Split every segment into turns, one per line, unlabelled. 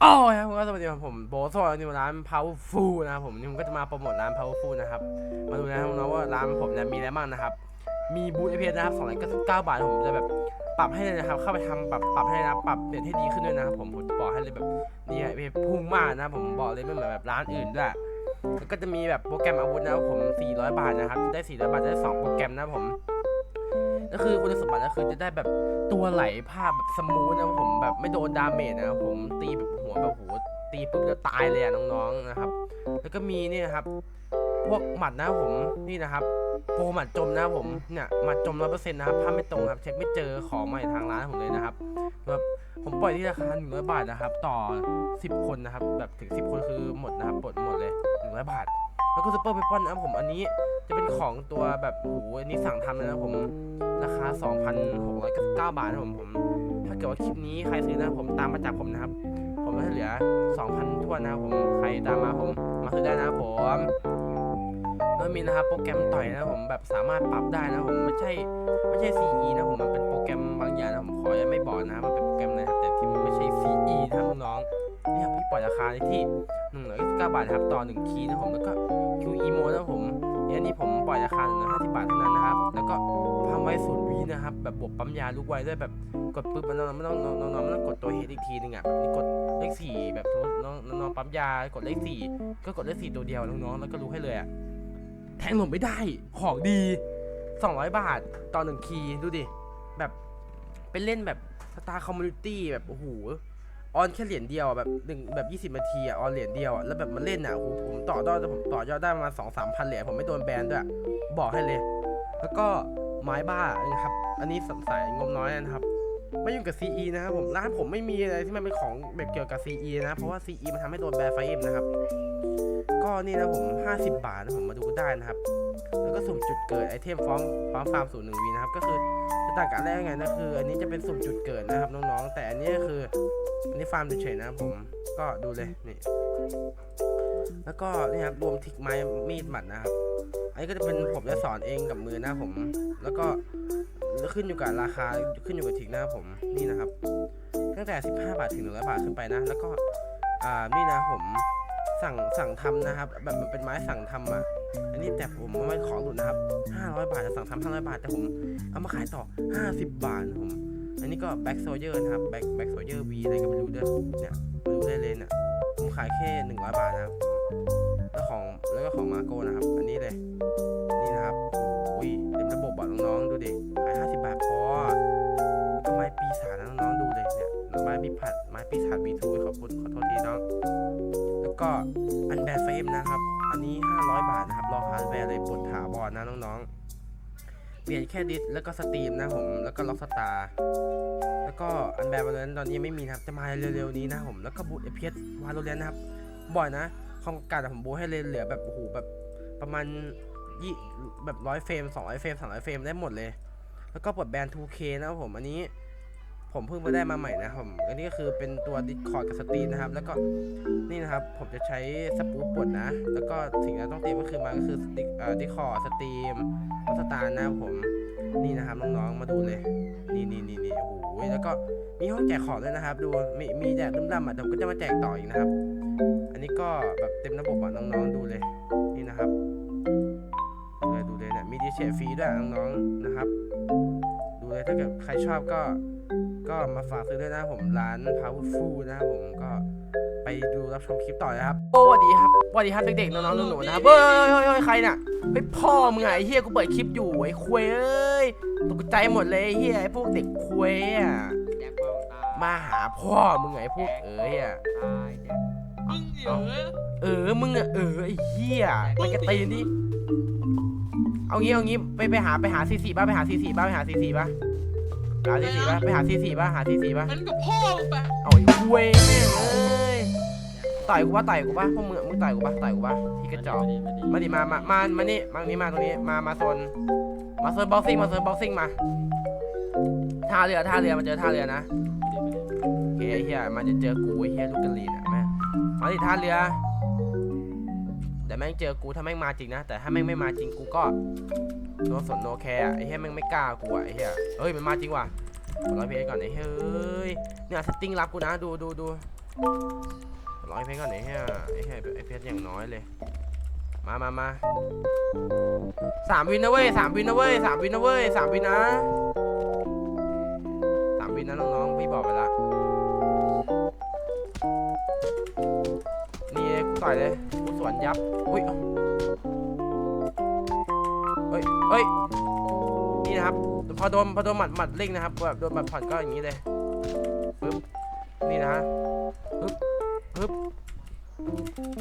โอ้ยครับก็สวัสดีครับผมโบโซ่นี่ร้าน Powerful นะครับผมนี่ผมก็จะมาโปรโมทร้าน Powerful นะครับมาดูนะครับน้องๆว่าร้านผมเนี่ยมีอะไรบ้างนะครับ มีบูธไอพีนะครับ299บาทผมจะแบบปรับให้เลยนะครับ เข้าไปทำปรับปรับให้นะปรับเปลี่ยนให้ดีขึ้นด้วยนะครับผมผมบอกให้เลยแบบนี่ไอพีพุ่งมากนะผมบอกเลยไม่เหมือนแบบร้านอื่นด้วยแล้วก็จะมีแบบโปรแกรมอาวุธนะครับผม400บาทนะครับได้400บาทได้2โปรแกรมนะครับผมก็คือคุณสมบัติก็คือจะได้แบบตัวไหลภาพแบบสมูทนะครับผมแบบไม่โดนดาเมจนะครับผมตีแบบ แบบโหตีปุ๊บจะตายเลยอะน้องๆนะครับ แล้วก็มีนี่นะครับ พวกหมัดนะผมนี่นะครับโปรหมัดจมนะผมเนี่ยหมัดจมร้อยเปอร์เซ็นต์นะครับภาพไม่ตรงครับเช็คไม่เจอของใหม่ทางร้านผมเลยนะครับแบบผมปล่อยที่ราคาหนึ่งร้อยบาทนะครับ ต่อสิบคนนะครับแบบถึงสิบคนคือหมดนะครับหมดหมดเลยหนึ่งร้อยบาท แล้วก็ซูเปอร์เปปอนนะครับผมอันนี้จะเป็นของตัวแบบโอ้โหอันนี้สั่งทำเลยนะผมราคา 2,699 บาทนะครับผมผม ถ้าเกิดว่าคลิปนี้ใครซื้อนะผมตามมาจากผมนะครับ ก็จะเหลือ 2,000ทวนนะครับผม ใครตามมาผม มาซื้อได้นะครับผมแล้วมีนะครับโปรแกรมต่อยนะครับผมแบบสามารถปรับได้นะครับผมไม่ใช่ไม่ใช่ CE นะผมมันเป็นโปรแกรมบางอย่างนะผมขอยังไม่บอกนะครับมันเป็นโปรแกรมนะครับแต่ที่มันไม่ใช่ CE นะครับน้องๆนี่ครับพี่ปล่อยราคาที่199บาทนะครับต่อ 1 คีย์นะครับผมแล้วก็ QE mode นะครับผม นี้ผมปล่อยราคา150บาทเท่านั้นนะครับ แล้วก็ทำไว้ศูนย์วินะครับ แบบบวกปั๊มยาลูกไว้ด้วยแบบกดปุ๊บมันน้องไม่ต้องน้องน้องไม่ต้องกดตัวเฮดอีกทีนึงอะแบบนี้กดเลขสี่แบบน้องน้องปั๊มยากดเลขสี่ก็กดเลขสี่ตัวเดียวน้องๆแล้วก็รู้ให้เลยอะแทงหล่นไม่ได้ของดี 200 บาทต่อหนึ่งคีย์ดูดิแบบเป็นเล่นแบบสตาร์คอมมูนิตี้แบบโอ้โห ออนแค่เหรียญเดียวอะแบบหนึ่งแบบ20นาทีอะออนเหรียญเดียวอะแล้วแบบมันเล่นอะโอ้โหผมต่อยอดผมต่อยอดได้ประมาณสองสามพันเหรียญผมไม่โดนแบนด้วย บอกให้เลย แล้วก็ไม้บ้านะครับ อันนี้สายงบน้อยนะครับไม่ยุ่งกับ CE นะครับผมร้านผมไม่มีอะไรที่มันเป็นของแบบเกี่ยวกับ CE นะเพราะว่า CE มันทำให้โดนแบนไฟเอ็มนะครับก็นี่นะผม 50 บาทนะผมมาดูกันได้นะครับ แล้วก็สุ่มจุดเกิดไอเทมฟอร์มฟาร์มฟาร์มศูนย์หนึ่งวีนะครับก็คือจะต่างกันแรกยังไงนะคือ อันนี้จะเป็นสุ่มจุดเกิดนะครับน้องๆ แต่อันนี้คือ อันนี้ฟาร์มเฉยๆนะผมก็ดูเลยนี่แล้วก็นี่ครับรวมทิกไม้มีดหมัดนะครับ อันนี้ก็จะเป็นผมจะสอนเองกับมือนะผม แล้วก็ขึ้นอยู่กับราคาขึ้นอยู่กับทิกนะผมนี่นะครับ ตั้งแต่ 15 บาทถึง 100 บาทขึ้นไปนะ แล้วก็อ่านี่นะผมสั่งสั่งทำนะครับ แบบมันเป็นไม้สั่งทำอะอันนี้แต่ผมไม่ขอหลุดนะครับ 500 บาทจะสั่งทำ500 บาทแต่ผมเอามาขายต่อ 50 บาทนะผม นี้ก็แบ็กโซเยอร์นะครับแบ็กแบ็กโซเยอร์วีอะไรก็ไม่รู้ด้วยเนี่ยมาดูได้เลยนี่ยผมขายแค่100บาทนะครับ แล้วของแล้วก็ของมาโก้นะครับ อันนี้เลย นี่นะครับโอ้ยเต็มระบบอะน้องๆดูดิขาย50บาทพอแล้วไม้ปีศาจน้องๆดูเลยเนี่ยไม้ปีผัดไม้ปีศาจบีทูขอบคุณขอโทษทีน้องแล้วก็อันแบรเฟมนะครับ อันนี้ 500 บาทนะครับรอฮาร์ดแวร์เลยปลดถาวรนะน้องๆ เปลี่ยนแค่ดิสแล้วก็สตรีมนะผม แล้วก็ล็อกสตาร์แล้วก็อันแบร์วาโลนตอนนี้ไม่มีนะครับ จะมาเร็วๆนี้นะผม แล้วก็บูทเอพีเอสวาโลเลนนะครับ บ่อยนะของการแต่ผมบูทให้เลยเหลือแบบโอ้โหแบบประมาณยี่แบบร้อยเฟรมสองร้อยเฟรมสามร้อยเฟรมได้หมดเลย แล้วก็เปิดแบน 2K นะครับผม อันนี้ ผมเพิ่งมาได้มาใหม่นะครับผมอันนี้ก็คือเป็นตัว Discord กับสตรีมนะครับ แล้วก็นี่นะครับผมจะใช้สปูปปลดนะ แล้วก็สิ่งที่ต้องเตรียมก็คือมาก็คือดิคอร์ดสตรีมออสตาร์นะผมนี่นะครับน้องๆมาดูเลย นี่นี่นี่นี่โอ้โหแล้วก็มีห้องแจกของด้วยนะครับ ดูมีมีแจกลุ่มดำอะเดี๋ยวผมก็จะมาแจกต่ออีกนะครับ อันนี้ก็แบบเต็มระบบอะน้องๆดูเลย นี่นะครับดูเลยดูเลยเนี่ยมีดีเชฟรีด้วยน้องๆนะครับ ดูเลยถ้าเกิดใครชอบก็ ก็มาฝากซื้อด้วยนะครับผมร้าน Powerful นะครับผมก็ไปดูรับชมคลิปต่อนะครับ โอ้สวัสดีครับสวัสดีครับเด็กๆน้องๆหนูๆนะครับเฮ้ยเฮ้ยเฮ้ยใครน่ะเฮ้ยพ่อมึงไงไอ้เฮียกูเปิดคลิปอยู่ไอ้ควยเอ้ยตกใจหมดเลยไอ้เฮียไอ้พวกเด็กควยอะ
แจ็คบ้องตา
มาหาพ่อมึงไงไอ้พวกเอ้ยอะ
ตายแจ็ค
มึงเหรอ
เออมึงอะเออไอ้เฮียไปกระตีนดิเอางี้เอางี้ไปไปหาไปหาซีซีป่ะไปหาซีซีป่ะไปหาซีซีป่ะ หาซีซีป่ะไปหาซีซีป่ะหาซีซีป่ะ
งั้นกับพ่อมึงไป
เอาไอ้คุยแม่งเอ้ยต่อยกูปะต่อยกูปะพวกมึงมึงต่อยกูปะต่อยกูปะที่กระจอกมาดิมามามามานี่มาตรงนี้มาตรงนี้มามาโซนมาโซนบ็อกซิ่งมาโซนบ็อกซิ่งมาท่าเรือท่าเรือมาเจอท่าเรือนะโอเคไอ้เฮียมาจะเจอกูไอ้เฮียลูกกะลีนอะแม่งมาดิท่าเรือ แต่แม่งเจอกูถ้าแม่งมาจริงนะ แต่ถ้าแม่งไม่มาจริงกูก็โนสนโนแคร์ไอ้เฮียแม่งไม่กล้ากูอะไอ้เฮียเฮ้ยมันมาจริงว่ะร้อยเพจก่อนไอ้เฮ้ยเนี่ยสติ้งรับกูนะดูดูดูร้อยเพชรก่อนไอ้เหี้ยไอ้เหี้ยไอ้เพชรอย่างน้อยเลย มามามาสามวินนะเว้ยสามวินนะเว้ยสามวินนะเว้ยสามวินนะสามวินนะน้องๆพี่บอกไปละ ต่อยเลยกูสวนยับ อุ้ยเฮ้ยเฮ้ย นี่นะครับ พอโดนพอโดนหมัดหมัดเล่งนะครับแบบโดนหมัดผ่อนก็อย่างนี้เลยปึ๊บ นี่นะฮะปึ๊บปึ๊บ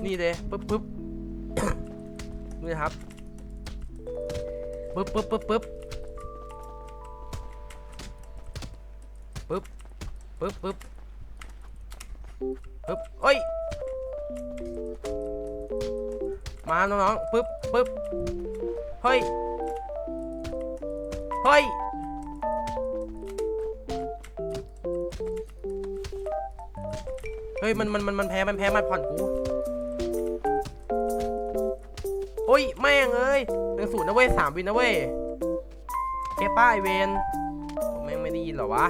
นี่เลยปึ๊บปึ๊บนี่นะครับปึ๊บปึ๊บปึ๊บปึ๊บปึ๊บปึ๊บปึ๊บปึ๊บเอ้ย มาน้องๆปึ๊บปึ๊บเฮ้ย เฮ้ย เฮ้ย มัน มัน มัน มันแพ้ มันแพ้ มันผ่อนกูโอ้ย แม่งเอ้ยหนึ่งศูนย์นะเว้ยสามวินนะเว้ยเก็บป้ายเวนแม่งไม่ได้ยินเหรอวะ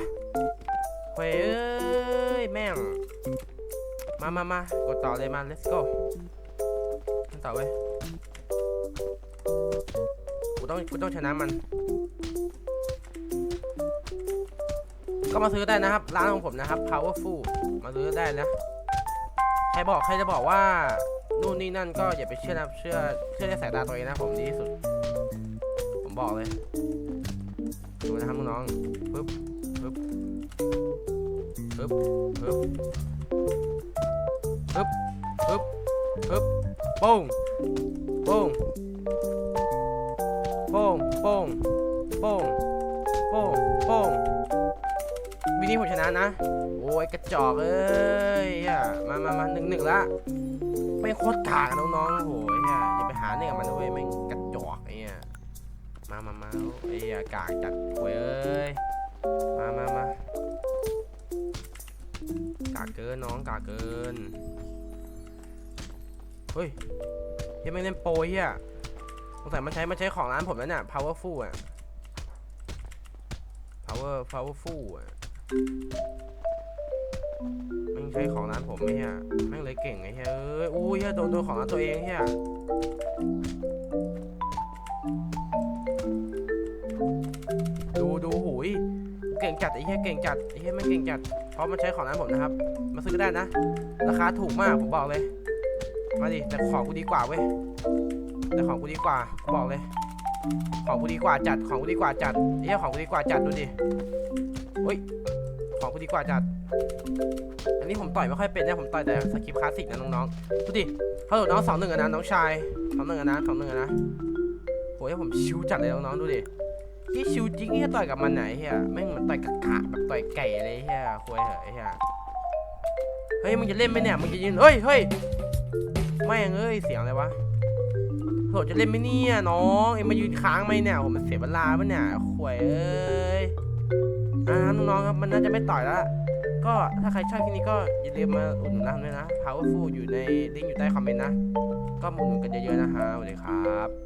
เฮ้ยเอ้ยแม่ง มามามากดต่อเลยมา let's go กันต่อเว้ยกูต้องกูต้องชนะมัน ก็มาซื้อได้นะครับ ร้านของผมนะครับ powerful มาซื้อได้นะ ใครบอกใครจะบอกว่านู่นนี่นั่นก็อย่าไปเชื่อนะเชื่อเชื่อในสายตาตัวเองนะผมดีที่สุด ผมบอกเลยดูนะครับน้องปึ๊บปึ๊บปึ๊บปึ๊บ ปึ๊บปึ๊บปึ๊บโป้งโป้งโป้งโป้งโป้งโป้งโป้งวินี้ผมชนะนะ โอ้ยกระจอกเอ้ยอะมามามาหนึ่งหนึ่งละไม่โคตรกากน้องๆโอ้ยอะอย่าไปหาเนี่ยกับมันเว้ยแม่งกระจอกไอ้เนี่ยมามามาไอ้อะกากจัดโว้ยเอ้ยมามามา เกินน้องกาเกิน เฮ้ยเฮ้ยไม่เล่นโปรเฮียสงสัยมันใช้มันใช้ของร้านผมแล้วเนี่ย powerful อะ power powerful อะม่งใช้ของร้านผมไม่เฮียแม่งเลยเก่งไอ้เฮียเอ้ยอู้ยเฮียโดนโดนของร้านตัวเองเฮียดูดูหูยเก่งจัดไอ้เฮียเก่งจัดไอ้เฮียแม่เก่งจัด เพราะมันใช้ของร้านผมนะครับ มาซื้อได้นะ ราคาถูกมากผมบอกเลย มาดิแต่ของกูดีกว่าเว้ยแต่ของกูดีกว่าบอกเลย ของกูดีกว่าจัดของกูดีกว่าจัดไอ้เฮียของกูดีกว่าจัดดูดิเฮ้ยของกูดีกว่าจัด อันนี้ผมต่อยไม่ค่อยเป็นนะผมต่อยแต่สกิปคลาสสิกนะน้องๆดูดิเขาโดดน้องสองหนึ่งอะนะน้องชายสองหนึ่งอะนะสองหนึ่งอะนะโหยผมชิวจัดเลยน้องๆดูดิ ที่ชิวจริงที่ต่อยกับมันไหนเฮียแม่งเหมือนต่อยกะกะแบบต่อยไก่เลยเฮียคุยเหอะไอ้เฮียเฮ้ยมึงจะเล่นไหมเนี่ยมึงจะยืนเฮ้ยเฮ้ยแม่งเอ้ยเสียงอะไรวะโหจะเล่นไหมเนี่ยน้องเอ็งมายืนค้างไหมเนี่ยผมมันเสียเวลาปะเนี่ยคุยเอ้ยอ่าน้องๆครับมันน่าจะไม่ต่อยแล้วก็ถ้าใครชอบคลิปนี้ก็อย่าลืมมาอุดหนุนร้านด้วยนะ Powerful อยู่ในลิงก์อยู่ใต้คอมเมนต์นะ ก็มาอุดหนุนกันเยอะๆนะฮะสวัสดีครับ